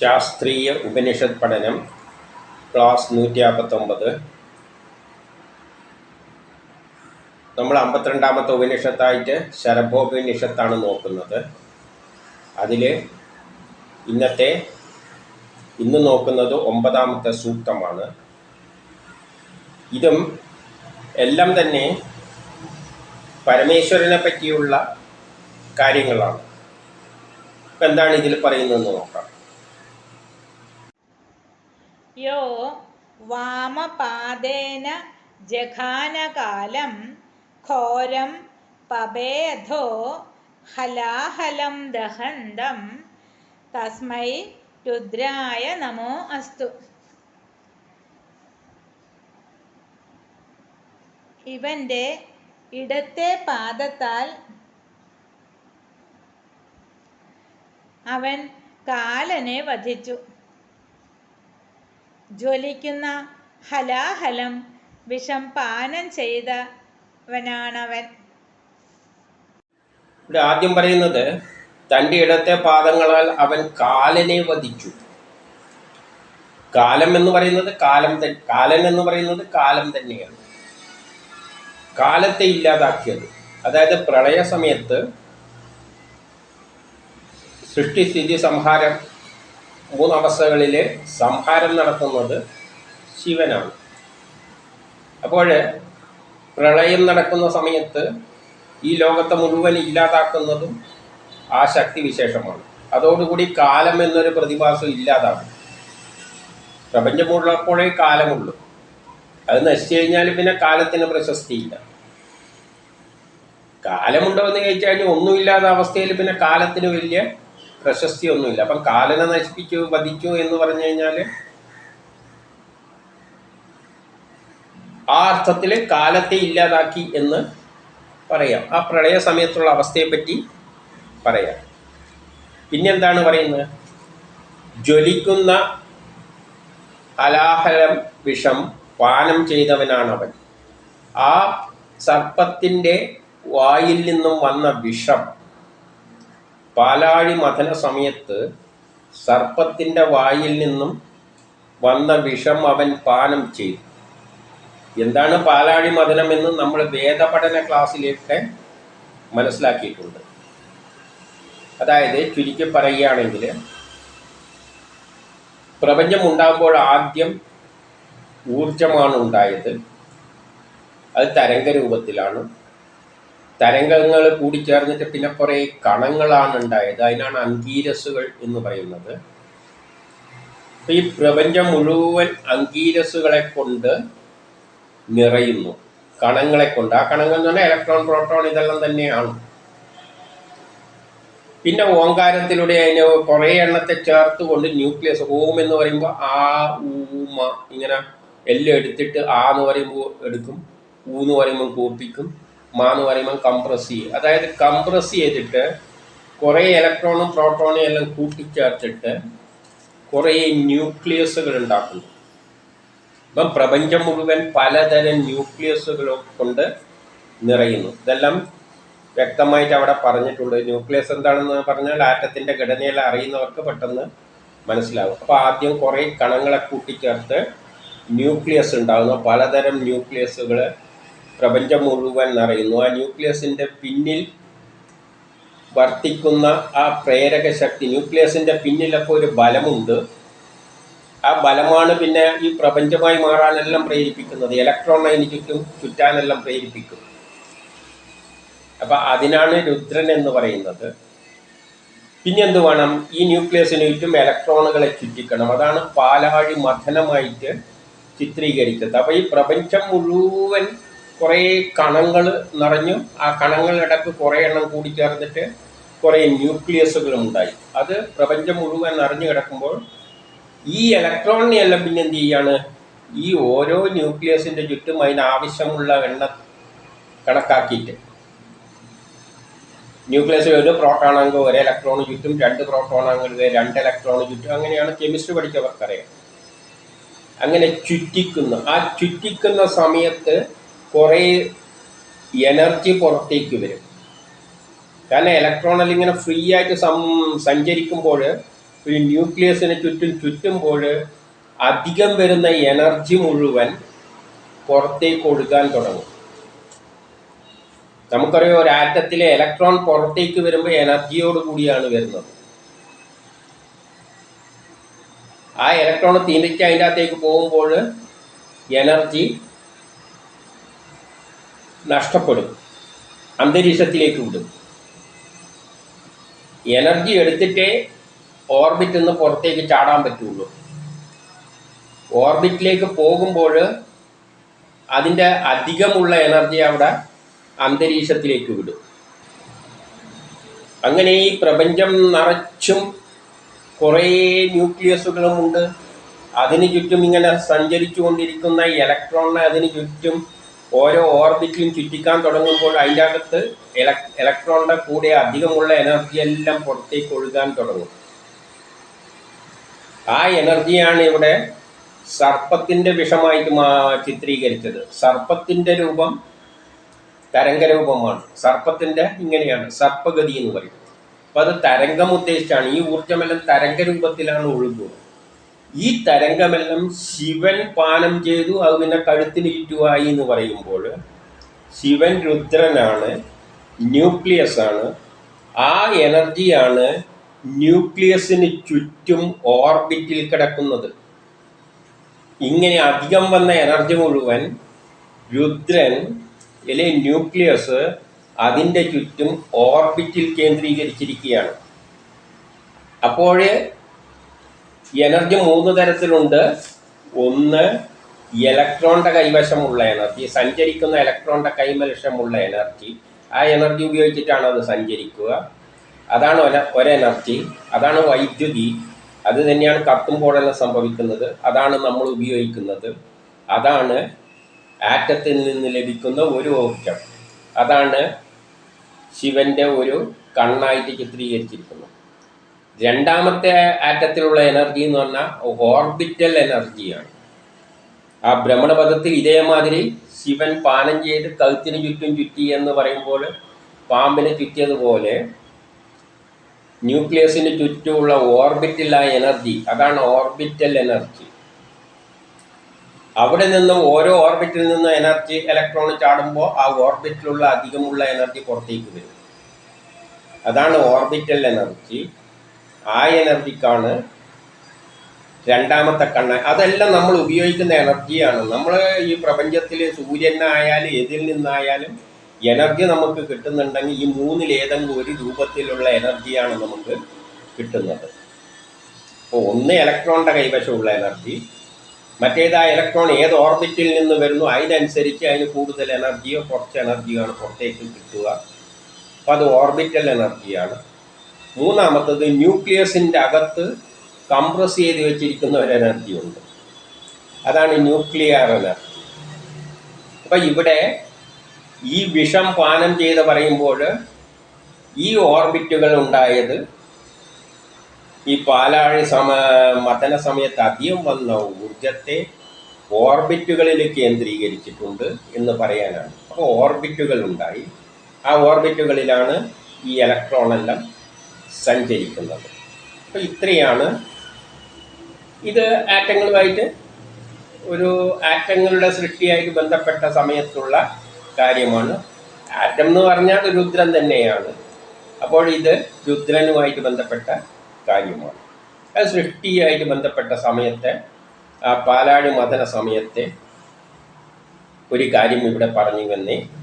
ശാസ്ത്രീയ ഉപനിഷത് പഠനം ക്ലാസ് നൂറ്റി അമ്പത്തൊമ്പത് നമ്മൾ അമ്പത്തിരണ്ടാമത്തെ ഉപനിഷത്തായിട്ട് ശരഭോപനിഷത്താണ് നോക്കുന്നത്. അതിൽ ഇന്നത്തെ ഇന്ന് നോക്കുന്നത് ഒമ്പതാമത്തെ സൂക്തമാണ്. ഇതും എല്ലാം തന്നെ പരമേശ്വരനെ പറ്റിയുള്ള കാര്യങ്ങളാണ്. എന്താണ് ഇതിൽ പറയുന്നതെന്ന് നോക്കാം. യോ വാമപാദേന ജഘാനകാലം ഘോരം പബേധോ ഹലാഹലം ദഹന്തം തസ്മൈ രുദ്രായ നമോ അസ്തു. ഇവന്റെ ഇടത്തെ പാദത്താൽ അവൻ കാലനെ വധിച്ചു. ജ്വലിക്കുന്ന ഹലാഹലം വിഷം പാനം ചെയ്തവനാണവൻ. ഇവിടെ ആദ്യം പറയുന്നത് തന്റെ ഇടത്തെ പാദങ്ങളാൽ അവൻ കാലനെ വധിച്ചു. കാലം എന്ന് പറയുന്നത് കാലം കാലൻ എന്ന് പറയുന്നത് കാലം തന്നെയാണ്. കാലത്തെ ഇല്ലാതാക്കിയത്. അതായത് പ്രളയ സമയത്ത് സൃഷ്ടിസ്ഥിതി സംഹാരം മൂന്നവസ്ഥകളിൽ സംഹാരം നടത്തുന്നത് ശിവനാണ്. അപ്പോൾ പ്രളയം നടക്കുന്ന സമയത്ത് ഈ ലോകത്തെ മുഴുവൻ ഇല്ലാതാക്കുന്നതും ആ ശക്തി വിശേഷമാണ്. അതോടുകൂടി കാലം എന്നൊരു പ്രതിഭാസം ഇല്ലാതാകും പ്രപഞ്ചമുള്ളപ്പോഴേ കാലമുള്ളൂ. അത് നശിച്ചു കഴിഞ്ഞാൽ പിന്നെ കാലത്തിന് പ്രശസ്തിയില്ല. കാലമുണ്ടോ എന്ന് ചോദിച്ചു കഴിഞ്ഞാൽ ഒന്നുമില്ലാത്ത അവസ്ഥയിൽ പിന്നെ കാലത്തിന് വലിയ പ്രശസ്തി ഒന്നുമില്ല അപ്പം കാലനെ നശിപ്പിച്ചു വധിച്ചു എന്ന് പറഞ്ഞു കഴിഞ്ഞാൽ ആ അർത്ഥത്തിൽ കാലത്തെ ഇല്ലാതാക്കി എന്ന് പറയാം. ആ പ്രളയ സമയത്തുള്ള അവസ്ഥയെപ്പറ്റി പറയാം. പിന്നെന്താണ് പറയുന്നത്? ജ്വലിക്കുന്ന ഹലാഹലം വിഷം പാനം അവൻ. ആ സർപ്പത്തിന്റെ വായിൽ നിന്നും വന്ന വിഷം പാലാഴി മഥന സമയത്ത് സർപ്പത്തിന്റെ വായിൽ നിന്നും വന്ന വിഷം അവൻ പാനം ചെയ്തു. എന്താണ് പാലാഴി എന്ന് നമ്മൾ വേദപഠന ക്ലാസ്സിലൊക്കെ മനസ്സിലാക്കിയിട്ടുണ്ട്. അതായത് ചുരുക്കി പറയുകയാണെങ്കിൽ പ്രപഞ്ചം ഉണ്ടാകുമ്പോൾ ആദ്യം ഊർജമാണ് ഉണ്ടായത്. അത് തരംഗ രൂപത്തിലാണ് തരംഗങ്ങൾ കൂടിച്ചേർന്നിട്ട് പിന്നെ കുറേ കണങ്ങളാണ് ഉണ്ടായത്. അതിനാണ് അങ്കീരസുകൾ എന്ന് പറയുന്നത്. ഈ പ്രപഞ്ചം മുഴുവൻ അങ്കീരസുകളെ കൊണ്ട് നിറയുന്നു. കണങ്ങളെ കൊണ്ട്. ആ കണങ്ങൾ എന്ന് പറഞ്ഞാൽ ഇലക്ട്രോൺ പ്രോട്ടോൺ ഇതെല്ലാം തന്നെയാണ്. പിന്നെ ഓങ്കാരത്തിലൂടെ അതിന് കുറേ എണ്ണത്തെ ചേർത്ത് കൊണ്ട് ന്യൂക്ലിയസ് ഓം എന്ന് പറയുമ്പോൾ ആ ഊമ ഇങ്ങനെ എല്ലാം എടുത്തിട്ട് ആ എന്ന് പറയുമ്പോൾ എടുക്കും ഊ എന്ന് പറയുമ്പോൾ കൂർപ്പിക്കും. മാ എന്ന് പറയുമ്പോൾ കംപ്രസ് ചെയ്യും. അതായത് കംപ്രസ് ചെയ്തിട്ട് കുറേ ഇലക്ട്രോണും പ്രോട്ടോണും എല്ലാം കൂട്ടിച്ചേർത്തിട്ട് കുറേ ന്യൂക്ലിയസുകൾ ഉണ്ടാക്കുന്നു. ഇപ്പം പ്രപഞ്ചം മുഴുവൻ പലതരം ന്യൂക്ലിയസുകൾ കൊണ്ട് നിറയുന്നു. ഇതെല്ലാം വ്യക്തമായിട്ട് അവിടെ പറഞ്ഞിട്ടുണ്ട്. ന്യൂക്ലിയസ് എന്താണെന്ന് പറഞ്ഞാൽ ആറ്റത്തിന്റെ ഘടനയെല്ലാം അറിയുന്നവർക്ക് പെട്ടെന്ന് മനസ്സിലാവും. അപ്പോൾ ആദ്യം കുറേ കണങ്ങളെ കൂട്ടിച്ചേർത്ത് ന്യൂക്ലിയസ് ഉണ്ടാകുന്നു. പലതരം ന്യൂക്ലിയസുകൾ പ്രപഞ്ചം മുഴുവൻ നിറയുന്നു ആ ന്യൂക്ലിയസിന്റെ പിന്നിൽ വർത്തിക്കുന്ന ആ പ്രേരക ശക്തി ന്യൂക്ലിയസിന്റെ പിന്നിലൊക്കെ ഒരു ബലമുണ്ട്. ആ ബലമാണ് പിന്നെ ഈ പ്രപഞ്ചമായി മാറാനെല്ലാം പ്രേരിപ്പിക്കുന്നത്. ഇലക്ട്രോൺ അതിന് ചുറ്റും ചുറ്റാനെല്ലാം പ്രേരിപ്പിക്കും. അപ്പൊ അതിനാണ് രുദ്രൻ എന്ന് പറയുന്നത്. പിന്നെ എന്ത് വേണം? ഈ ന്യൂക്ലിയസിന് ചുറ്റും ഇലക്ട്രോണുകളെ ചുറ്റിക്കണം. അതാണ് പാലാഴി മഥനമായിട്ട് ചിത്രീകരിച്ചത് അപ്പോൾ ഈ പ്രപഞ്ചം മുഴുവൻ കുറേ കണങ്ങൾ നിറഞ്ഞു. ആ കണങ്ങളിടക്ക് കുറേ എണ്ണം കൂടി ചേർന്നിട്ട് കുറേ ന്യൂക്ലിയസുകൾ ഉണ്ടായി. അത് പ്രപഞ്ചം മുഴുവൻ നിറഞ്ഞു കിടക്കുമ്പോൾ ഈ ഇലക്ട്രോണിനെ എല്ലാം പിന്നെ എന്ത് ചെയ്യാണ്? ഈ ഓരോ ന്യൂക്ലിയസിന്റെ ചുറ്റും അതിന് ആവശ്യമുള്ള എണ്ണ കണക്കാക്കിയിട്ട്. ന്യൂക്ലിയസ് ഒരു പ്രോട്ടോൺ ആണെങ്കിൽ ഒരു ഇലക്ട്രോണ് ചുറ്റും രണ്ട് പ്രോട്ടോൺ രണ്ട് ഇലക്ട്രോണ് ചുറ്റും. അങ്ങനെയാണ് കെമിസ്ട്രി പഠിച്ചവർക്കറിയാം. അങ്ങനെ ചുറ്റിക്കുന്ന. ആ ചുറ്റിക്കുന്ന സമയത്ത് കുറേ എനർജി പുറത്തേക്ക് വരും. കാരണം ഇലക്ട്രോണൽ ഇങ്ങനെ ഫ്രീ ആയിട്ട് സം സഞ്ചരിക്കുമ്പോൾ ഒരു ന്യൂക്ലിയസിന് ചുറ്റും ചുറ്റുമ്പോൾ അധികം വരുന്ന എനർജി മുഴുവൻ പുറത്തേക്ക് ഒഴുകാൻ തുടങ്ങും. നമുക്കറിയാം ഒരു ആറ്റത്തിലെ ഇലക്ട്രോൺ പുറത്തേക്ക് വരുമ്പോൾ എനർജിയോട് കൂടിയാണ് വരുന്നത്. ആ ഇലക്ട്രോൺ തിരിച്ച് അതിന്റെ അകത്തേക്ക് പോകുമ്പോൾ എനർജി നഷ്ടപ്പെടും. അന്തരീക്ഷത്തിലേക്ക് വിടും. എനർജി എടുത്തിട്ടേ ഓർബിറ്റിൽ നിന്ന് പുറത്തേക്ക് ചാടാൻ പറ്റുള്ളൂ. ഓർബിറ്റിലേക്ക് പോകുമ്പോൾ അതിന്റെ അധികമുള്ള എനർജി അവിടെ അന്തരീക്ഷത്തിലേക്ക് വിടും. അങ്ങനെ ഈ പ്രപഞ്ചം നിറച്ചും കുറേ ന്യൂക്ലിയസുകളുമുണ്ട് അതിന് ചുറ്റും ഇങ്ങനെ സഞ്ചരിച്ചു കൊണ്ടിരിക്കുന്ന ഇലക്ട്രോണിനെ അതിന് ചുറ്റും ഓരോ ഓർബിറ്റിലും ചുറ്റിക്കാൻ തുടങ്ങുമ്പോൾ അതിന്റെ അകത്ത് ഇലക് ഇലക്ട്രോണിന്റെ കൂടെ അധികമുള്ള എനർജി എല്ലാം പുറത്തേക്ക് ഒഴുകാൻ തുടങ്ങും. ആ എനർജിയാണ് ഇവിടെ സർപ്പത്തിന്റെ വിഷമായിട്ട് മാ ചിത്രീകരിച്ചത്. സർപ്പത്തിന്റെ രൂപം തരംഗരൂപമാണ്. സർപ്പത്തിന്റെ ഇങ്ങനെയാണ് സർപ്പഗതി എന്ന് പറയും. അപ്പോൾ അത് തരംഗം ഉദ്ദേശിച്ചാണ്. ഈ ഊർജമെല്ലാം തരംഗരൂപത്തിലാണ് ഒഴുകുക. ഈ തരംഗമെല്ലാം ശിവൻ പാനം ചെയ്തു അത് പിന്നെ കഴുത്തിന് എന്ന് പറയുമ്പോൾ ശിവൻ രുദ്രനാണ് ന്യൂക്ലിയസ് ആണ്. ആ എനർജിയാണ് ന്യൂക്ലിയസിന് ചുറ്റും ഓർബിറ്റിൽ കിടക്കുന്നത്. ഇങ്ങനെ അധികം വന്ന എനർജി മുഴുവൻ രുദ്രൻ അല്ലെ ന്യൂക്ലിയസ് അതിന്റെ ചുറ്റും ഓർബിറ്റിൽ കേന്ദ്രീകരിച്ചിരിക്കുകയാണ്. അപ്പോൾ എനർജി മൂന്ന് തരത്തിലുണ്ട്. ഒന്ന് ഇലക്ട്രോണിന്റെ കൈവശമുള്ള എനർജി സഞ്ചരിക്കുന്ന ഇലക്ട്രോണിന്റെ കൈവശമുള്ള എനർജി. ആ എനർജി ഉപയോഗിച്ചിട്ടാണ് അത് സഞ്ചരിക്കുക. അതാണ് ഒര ഒരെനർജി. അതാണ് വൈദ്യുതി. അത് തന്നെയാണ് കത്തുമ്പോഴെല്ലാം സംഭവിക്കുന്നത്. അതാണ് നമ്മൾ ഉപയോഗിക്കുന്നത്. അതാണ് ആറ്റത്തിൽ നിന്ന് ലഭിക്കുന്ന ഒരു ഊർജം. അതാണ് ശിവന്റെ ഒരു കണ്ണായിട്ട് ചിത്രീകരിച്ചിരിക്കുന്നത്. രണ്ടാമത്തെ ആറ്റത്തിലുള്ള എനർജി എന്ന് പറഞ്ഞാൽ ഓർബിറ്റൽ എനർജിയാണ് ആ ഭ്രമണപഥത്തിൽ ഇതേമാതിരി ശിവൻ പാനം ചെയ്ത് കഴുത്തിന് ചുറ്റും ചുറ്റി എന്ന് പറയുമ്പോൾ പാമ്പിനെ ചുറ്റിയതുപോലെ ന്യൂക്ലിയസിന് ചുറ്റുമുള്ള ഓർബിറ്റിലായ എനർജി അതാണ് ഓർബിറ്റൽ എനർജി അവിടെ നിന്നും ഓരോ ഓർബിറ്റിൽ നിന്നും എനർജി ഇലക്ട്രോൺ ചാടുമ്പോൾ ആ ഓർബിറ്റിലുള്ള അധികമുള്ള എനർജി പുറത്തേക്ക് വരും. അതാണ് ഓർബിറ്റൽ എനർജി ആ എനർജിക്കാണ് രണ്ടാമത്തെ കണ്ണ്. അതെല്ലാം നമ്മൾ ഉപയോഗിക്കുന്ന എനർജിയാണ്. നമ്മൾ ഈ പ്രപഞ്ചത്തിൽ സൂര്യനായാലും എതിൽ നിന്നായാലും എനർജി നമുക്ക് കിട്ടുന്നുണ്ടെങ്കിൽ ഈ മൂന്നിൽ ഏതെങ്കിലും ഒരു രൂപത്തിലുള്ള എനർജിയാണ് നമുക്ക് കിട്ടുന്നത്. അപ്പോൾ ഒന്ന് ഇലക്ട്രോണിന്റെ കൈവശമുള്ള എനർജി. മറ്റേത് ആ ഇലക്ട്രോൺ ഏത് ഓർബിറ്റിൽ നിന്ന് വരുന്നു അതിനനുസരിച്ച് അതിന് കൂടുതൽ എനർജിയോ കുറച്ച് എനർജിയോ ആണ് പുറത്തേക്ക് കിട്ടുക. അപ്പോൾ അത് ഓർബിറ്റൽ എനർജിയാണ്. മൂന്നാമത്തത് ന്യൂക്ലിയസിന്റെ അകത്ത് കംപ്രസ് ചെയ്ത് വെച്ചിരിക്കുന്ന ഒരു എനർജി ഉണ്ട്. അതാണ് ന്യൂക്ലിയർ എനർജി അപ്പം ഇവിടെ ഈ വിഷം പാനം ചെയ്ത് പറയുമ്പോൾ ഈ ഓർബിറ്റുകൾ ഉണ്ടായത് ഈ പാലാഴി സമ മതന സമയത്ത് അധികം വന്ന ഊർജത്തെ ഓർബിറ്റുകളിൽ കേന്ദ്രീകരിച്ചിട്ടുണ്ട് എന്ന് പറയാനാണ്. അപ്പോൾ ഓർബിറ്റുകൾ ഉണ്ടായി. ആ ഓർബിറ്റുകളിലാണ് ഈ ഇലക്ട്രോണെല്ലാം സഞ്ചരിക്കുന്നത്. അപ്പോൾ ഇത്രയാണ്. ഇത് ആറ്റങ്ങളുമായിട്ട് ഒരു ആറ്റങ്ങളുടെ സൃഷ്ടിയായിട്ട് ബന്ധപ്പെട്ട സമയത്തുള്ള കാര്യമാണ്. ആറ്റം എന്ന് പറഞ്ഞാൽ രുദ്രൻ തന്നെയാണ്. അപ്പോൾ ഇത് രുദ്രനുമായിട്ട് ബന്ധപ്പെട്ട കാര്യമാണ്. അത് സൃഷ്ടിയായിട്ട് ബന്ധപ്പെട്ട സമയത്തെ ആ പാലാഴി മതന സമയത്തെ ഒരു കാര്യം ഇവിടെ പറഞ്ഞു ഉള്ളൂ